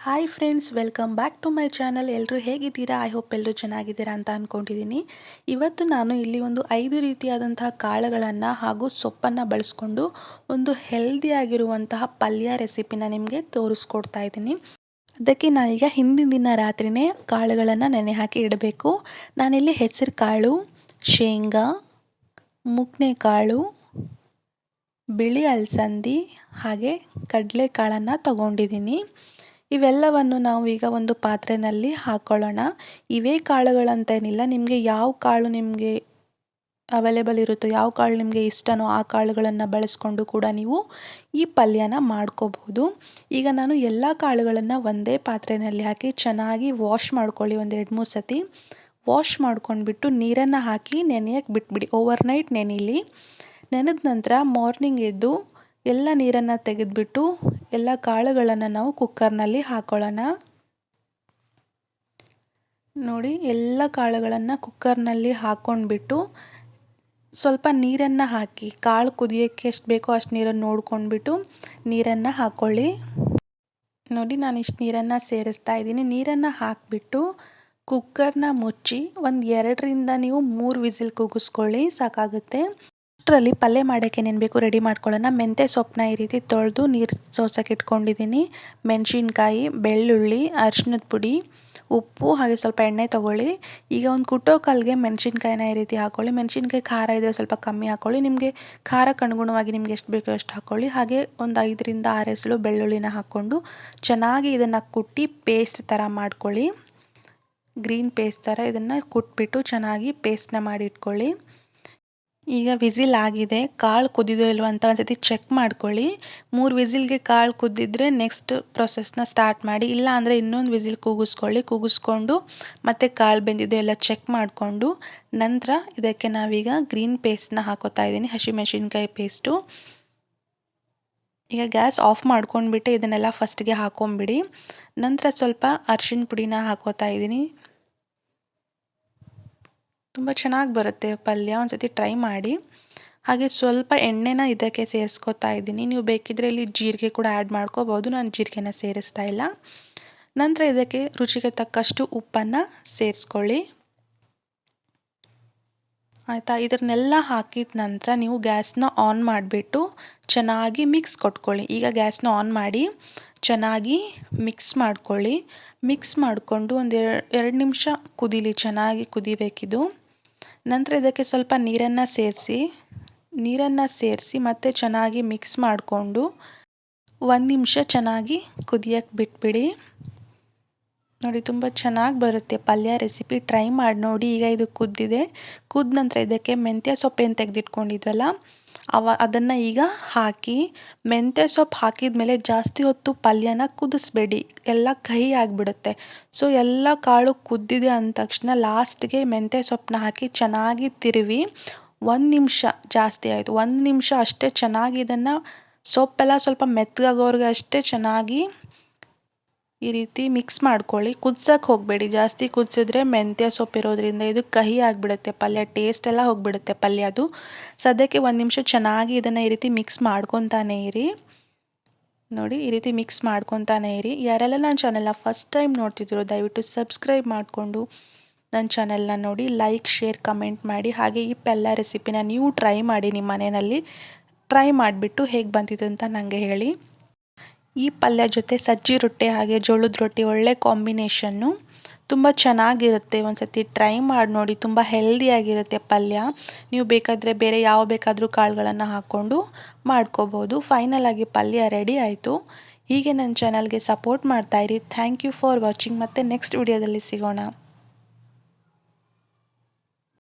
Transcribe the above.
Hi friends welcome back to my channel ಎಲ್ಲರೂ ಹೇಗಿದ್ದೀರಾ? I hope ಎಲ್ಲರೂ ಚೆನ್ನಾಗಿದ್ದೀರಾ ಅಂತ ಅಂದ್ಕೊಂಡಿದ್ದೀನಿ ಇವತ್ತು ನಾನು ಇಲ್ಲಿ ಒಂದು ಐದು ರೀತಿಯಾದಂತಹ ಕಾಳುಗಳನ್ನು ಹಾಗೂ ಸೊಪ್ಪನ್ನು ಬಳಸ್ಕೊಂಡು ಒಂದು ಹೆಲ್ದಿಯಾಗಿರುವಂತಹ ಪಲ್ಯ ರೆಸಿಪಿನ ನಿಮಗೆ ತೋರಿಸ್ಕೊಡ್ತಾ ಇದ್ದೀನಿ. ಅದಕ್ಕೆ ನಾನೀಗ ಹಿಂದಿನ ದಿನ ರಾತ್ರಿಯೇ ಕಾಳುಗಳನ್ನು ನೆನೆ ಹಾಕಿ ಇಡಬೇಕು. ನಾನಿಲ್ಲಿ ಹೆಸರು ಕಾಳು, ಶೇಂಗಾ ಮುಗ್ನೆಕಾಳು ಬಿಳಿ ಅಲಸಂದಿ ಹಾಗೆ ಕಡಲೆಕಾಳನ್ನು ತಗೊಂಡಿದ್ದೀನಿ. ಇವೆಲ್ಲವನ್ನು ನಾವು ಈಗ ಒಂದು ಪಾತ್ರೆಯಲ್ಲಿ ಹಾಕ್ಕೊಳ್ಳೋಣ ಇವೇ ಕಾಳುಗಳಂತೇನಿಲ್ಲ. ನಿಮಗೆ ಯಾವ ಕಾಳು ನಿಮಗೆ ಅವೈಲೇಬಲ್ ಇರುತ್ತೋ, ಯಾವ ಕಾಳು ನಿಮಗೆ ಇಷ್ಟನೋ ಆ ಕಾಳುಗಳನ್ನು ಬಳಸ್ಕೊಂಡು ಕೂಡ ನೀವು ಈ ಪಲ್ಯನ ಮಾಡ್ಕೋಬಹುದು ಈಗ ನಾನು ಎಲ್ಲ ಕಾಳುಗಳನ್ನು ಒಂದೇ ಪಾತ್ರೆಯಲ್ಲಿ ಹಾಕಿ ಚೆನ್ನಾಗಿ ವಾಶ್ ಮಾಡ್ಕೊಳ್ಳಿ ಒಂದು ಎರಡು ಮೂರು ಸತಿ. ವಾಶ್ ಮಾಡ್ಕೊಂಡ್ಬಿಟ್ಟು ನೀರನ್ನು ಹಾಕಿ ನೆನೆಯಕ್ಕೆ ಬಿಟ್ಬಿಡಿ. ಓವರ್ ನೈಟ್ ನೆನೀಲಿ. ನೆನೆದ ನಂತರ ಮಾರ್ನಿಂಗ್ ಎದ್ದು ಎಲ್ಲ ನೀರನ್ನು ತೆಗೆದುಬಿಟ್ಟು ಎಲ್ಲ ಕಾಳುಗಳನ್ನು ನಾವು ಕುಕ್ಕರ್ನಲ್ಲಿ ಹಾಕೊಳ್ಳೋಣ. ನೋಡಿ, ಎಲ್ಲ ಕಾಳುಗಳನ್ನು ಕುಕ್ಕರ್ನಲ್ಲಿ ಹಾಕ್ಕೊಂಡ್ಬಿಟ್ಟು ಸ್ವಲ್ಪ ನೀರನ್ನು ಹಾಕಿ, ಕಾಳು ಕುದಿಯೋಕ್ಕೆ ಎಷ್ಟು ಬೇಕೋ ಅಷ್ಟು ನೀರನ್ನು ನೋಡ್ಕೊಂಡ್ಬಿಟ್ಟು ನೀರನ್ನು ಹಾಕ್ಕೊಳ್ಳಿ ನೋಡಿ, ನಾನು ಇಷ್ಟು ನೀರನ್ನು ಸೇರಿಸ್ತಾ ಇದ್ದೀನಿ. ನೀರನ್ನು ಹಾಕಿಬಿಟ್ಟು ಕುಕ್ಕರ್ನ ಮುಚ್ಚಿ ಒಂದು ಎರಡರಿಂದ ನೀವು ಮೂರು ವಿಸಿಲ್ ಕೂಗಿಸ್ಕೊಳ್ಳಿ ಸಾಕಾಗುತ್ತೆ. ಅಷ್ಟರಲ್ಲಿ ಪಲ್ಯ ಮಾಡೋಕ್ಕೆ ಏನೇನು ಬೇಕು ರೆಡಿ ಮಾಡ್ಕೊಳ್ಳೋಣ. ಮೆಂತ್ಯ ಸೊಪ್ಪನ್ನ ಈ ರೀತಿ ತೊಳೆದು ನೀರು ಸೋಸೋಕೆ ಇಟ್ಕೊಂಡಿದ್ದೀನಿ. ಮೆಣಸಿನ್ಕಾಯಿ, ಬೆಳ್ಳುಳ್ಳಿ ಅರಿಶಿನದ ಪುಡಿ, ಉಪ್ಪು ಹಾಗೆ ಸ್ವಲ್ಪ ಎಣ್ಣೆ ತೊಗೊಳ್ಳಿ. ಈಗ ಒಂದು ಕುಟ್ಟೋ ಕಲ್ಗೆ ಮೆಣಸಿನ್ಕಾಯಿನ ಈ ರೀತಿ ಹಾಕ್ಕೊಳ್ಳಿ ಮೆಣಸಿನ್ಕಾಯಿ ಖಾರ ಇದ್ದರೆ ಸ್ವಲ್ಪ ಕಮ್ಮಿ ಹಾಕ್ಕೊಳ್ಳಿ ನಿಮಗೆ ಖಾರಕ್ಕೆ ಅನುಗುಣವಾಗಿ ನಿಮ್ಗೆ ಎಷ್ಟು ಬೇಕೋ ಅಷ್ಟು ಹಾಕ್ಕೊಳ್ಳಿ ಹಾಗೆ ಒಂದು ಐದರಿಂದ ಆರು ಎಸಳು ಬೆಳ್ಳುಳ್ಳಿನ ಹಾಕ್ಕೊಂಡು ಚೆನ್ನಾಗಿ ಇದನ್ನು ಕುಟ್ಟಿ ಪೇಸ್ಟ್ ಥರ ಮಾಡ್ಕೊಳ್ಳಿ. ಗ್ರೀನ್ ಪೇಸ್ಟ್ ಥರ ಇದನ್ನು ಕುಟ್ಬಿಟ್ಟು ಚೆನ್ನಾಗಿ ಪೇಸ್ಟ್ನ ಮಾಡಿ ಇಟ್ಕೊಳ್ಳಿ. ಈಗ ವಿಸಿಲ್ ಆಗಿದೆ, ಕಾಳು ಕುದ್ದಿದೋ ಇಲ್ವೋ ಅಂತ ಒಂದ್ಸತಿ ಚೆಕ್ ಮಾಡ್ಕೊಳ್ಳಿ. ಮೂರು ವಿಸಿಲ್ಗೆ ಕಾಳು ಕುದ್ದಿದ್ರೆ ನೆಕ್ಸ್ಟ್ ಪ್ರೊಸೆಸ್ನ ಸ್ಟಾರ್ಟ್ ಮಾಡಿ, ಇಲ್ಲ ಅಂದರೆ ಇನ್ನೊಂದು ವಿಸಿಲ್ ಕೂಗಿಸ್ಕೊಳ್ಳಿ. ಕೂಗಿಸ್ಕೊಂಡು ಮತ್ತೆ ಕಾಳು ಬೆಂದಿದೋ ಎಲ್ಲ ಚೆಕ್ ಮಾಡಿಕೊಂಡು ನಂತರ ಇದಕ್ಕೆ ನಾವೀಗ ಗ್ರೀನ್ ಪೇಸ್ಟ್ನ ಹಾಕೋತಾ ಇದ್ದೀನಿ ಹಸಿಮೆಣಸಿನ್ಕಾಯಿ ಪೇಸ್ಟು ಈಗ ಗ್ಯಾಸ್ ಆಫ್ ಮಾಡ್ಕೊಂಡ್ಬಿಟ್ಟು ಇದನ್ನೆಲ್ಲ ಫಸ್ಟ್ಗೆ ಹಾಕೊಂಬಿಡಿ. ನಂತರ ಸ್ವಲ್ಪ ಅರ್ಶಿಣ ಪುಡಿನ ಹಾಕೋತಾ ಇದ್ದೀನಿ. ತುಂಬ ಚೆನ್ನಾಗಿ ಬರುತ್ತೆ ಪಲ್ಯ ಒಂದು ಟ್ರೈ ಮಾಡಿ. ಹಾಗೆ ಸ್ವಲ್ಪ ಎಣ್ಣೆನ ಇದಕ್ಕೆ ಸೇರಿಸ್ಕೊತಾ ಇದ್ದೀನಿ. ನೀವು ಬೇಕಿದ್ರೆ ಇಲ್ಲಿ ಜೀರಿಗೆ ಕೂಡ ಆ್ಯಡ್ ಮಾಡ್ಕೋಬೋದು. ನಾನು ಜೀರಿಗೆನ ಸೇರಿಸ್ತಾ ಇಲ್ಲ. ನಂತರ ಇದಕ್ಕೆ ರುಚಿಗೆ ತಕ್ಕಷ್ಟು ಉಪ್ಪನ್ನು ಸೇರಿಸ್ಕೊಳ್ಳಿ. ಆಯಿತಾ? ಇದನ್ನೆಲ್ಲ ಹಾಕಿದ ನಂತರ ನೀವು ಗ್ಯಾಸ್ನ ಆನ್ ಮಾಡಿಬಿಟ್ಟು ಚೆನ್ನಾಗಿ ಮಿಕ್ಸ್ ಕೊಟ್ಕೊಳ್ಳಿ. ಈಗ ಗ್ಯಾಸ್ನ ಆನ್ ಮಾಡಿ ಚೆನ್ನಾಗಿ ಮಿಕ್ಸ್ ಮಾಡ್ಕೊಳ್ಳಿ. ಮಿಕ್ಸ್ ಮಾಡಿಕೊಂಡು ಒಂದು ಎರಡು ನಿಮಿಷ ಕುದೀಲಿ. ಚೆನ್ನಾಗಿ ಕುದಿಬೇಕಿದು. ನಂತರ ಇದಕ್ಕೆ ಸ್ವಲ್ಪ ನೀರನ್ನು ಸೇರಿಸಿ ನೀರನ್ನು ಸೇರಿಸಿ ಮತ್ತೆ ಚೆನ್ನಾಗಿ ಮಿಕ್ಸ್ ಮಾಡಿಕೊಂಡು ಒಂದು ನಿಮಿಷ ಚೆನ್ನಾಗಿ ಕುದಿಯೋಕ್ಕೆ ಬಿಟ್ಬಿಡಿ. ನೋಡಿ ತುಂಬ ಚೆನ್ನಾಗಿ ಬರುತ್ತೆ ಪಲ್ಯ ರೆಸಿಪಿ ಟ್ರೈ ಮಾಡಿ ನೋಡಿ, ಈಗ ಇದು ಕುದ್ದಿದೆ. ಕುದ್ದ ನಂತರ ಇದಕ್ಕೆ ಮೆಂತ್ಯ ಸೊಪ್ಪೇನು ತೆಗೆದಿಟ್ಕೊಂಡಿದ್ವಲ್ಲ ಅವ ಅದನ್ನು ಈಗ ಹಾಕಿ, ಮೆಂತ್ಯ ಸೊಪ್ಪು ಹಾಕಿದ ಮೇಲೆ ಜಾಸ್ತಿ ಹೊತ್ತು ಪಲ್ಯನ ಕುದಿಸ್ಬೇಡಿ. ಎಲ್ಲ ಕಹಿ ಆಗಿಬಿಡುತ್ತೆ. ಸೊ ಎಲ್ಲ ಕಾಳು ಕುದ್ದಿದೆ ಅಂದ ತಕ್ಷಣ ಲಾಸ್ಟ್ಗೆ ಮೆಂತ್ಯ ಸೊಪ್ಪನ್ನ ಹಾಕಿ ಚೆನ್ನಾಗಿ ತಿರುವಿ. ಒಂದು ನಿಮಿಷ ಜಾಸ್ತಿ ಆಯಿತು. ಒಂದು ನಿಮಿಷ ಅಷ್ಟೇ ಚೆನ್ನಾಗಿ ಇದನ್ನು ಸೊಪ್ಪೆಲ್ಲ ಸ್ವಲ್ಪ ಮೆತ್ತಗಾಗೋರ್ಗೆ ಅಷ್ಟೇ ಚೆನ್ನಾಗಿ ಈ ರೀತಿ ಮಿಕ್ಸ್ ಮಾಡ್ಕೊಳ್ಳಿ. ಕುದ್ಸಕ್ಕೆ ಹೋಗಬೇಡಿ. ಜಾಸ್ತಿ ಕುದಿಸಿದ್ರೆ ಮೆಂತ್ಯ ಸೊಪ್ಪು ಇರೋದ್ರಿಂದ ಇದು ಕಹಿ ಆಗಿಬಿಡುತ್ತೆ ಪಲ್ಯ. ಟೇಸ್ಟ್ ಎಲ್ಲ ಹೋಗಿಬಿಡುತ್ತೆ ಪಲ್ಯ ಅದು. ಸದ್ಯಕ್ಕೆ ಒಂದು ನಿಮಿಷ ಚೆನ್ನಾಗಿ ಇದನ್ನು ಈ ರೀತಿ ಮಿಕ್ಸ್ ಮಾಡ್ಕೊತಾನೆ ಇರಿ. ನೋಡಿ, ಈ ರೀತಿ ಮಿಕ್ಸ್ ಮಾಡ್ಕೊತಾನೆ ಇರಿ. ಯಾರೆಲ್ಲ ನನ್ನ ಚಾನೆಲ್ನ ಫಸ್ಟ್ ಟೈಮ್ ನೋಡ್ತಿದ್ರು ದಯವಿಟ್ಟು ಸಬ್ಸ್ಕ್ರೈಬ್ ಮಾಡಿಕೊಂಡು ನನ್ನ ಚಾನೆಲ್ನ ನೋಡಿ. ಲೈಕ್ ಶೇರ್ ಕಮೆಂಟ್ ಮಾಡಿ. ಹಾಗೆ ಈ ಪಲ್ಯ ರೆಸಿಪಿನ ನೀವು ಟ್ರೈ ಮಾಡಿ ನಿಮ್ಮ ಮನೆಯಲ್ಲಿ. ಟ್ರೈ ಮಾಡಿಬಿಟ್ಟು ಹೇಗೆ ಬಂದಿದೆ ಅಂತ ನನಗೆ ಹೇಳಿ. ಈ ಪಲ್ಯ ಜೊತೆ ಸಜ್ಜಿ ರೊಟ್ಟಿ ಹಾಗೆ ಜೋಳದ ರೊಟ್ಟಿ, ಒಳ್ಳೆ ಕಾಂಬಿನೇಷನ್ನು ತುಂಬ ಚೆನ್ನಾಗಿರುತ್ತೆ ಒಂದು ಸತಿ ಟ್ರೈ ಮಾಡಿ ನೋಡಿ, ತುಂಬ ಹೆಲ್ದಿಯಾಗಿರುತ್ತೆ ಪಲ್ಯ. ನೀವು ಬೇಕಾದರೆ ಬೇರೆ ಯಾವ ಬೇಕಾದರೂ ಕಾಳುಗಳನ್ನು ಹಾಕ್ಕೊಂಡು ಮಾಡ್ಕೋಬೋದು. ಫೈನಲ್ ಆಗಿ ಪಲ್ಯ ರೆಡಿ ಆಯಿತು. ಹೀಗೆ ನನ್ನ ಚಾನಲ್ಗೆ ಸಪೋರ್ಟ್ ಮಾಡ್ತಾಯಿರಿ ಥ್ಯಾಂಕ್ ಯು ಫಾರ್ ವಾಚಿಂಗ್ ಮತ್ತು ನೆಕ್ಸ್ಟ್ ವಿಡಿಯೋದಲ್ಲಿ ಸಿಗೋಣ.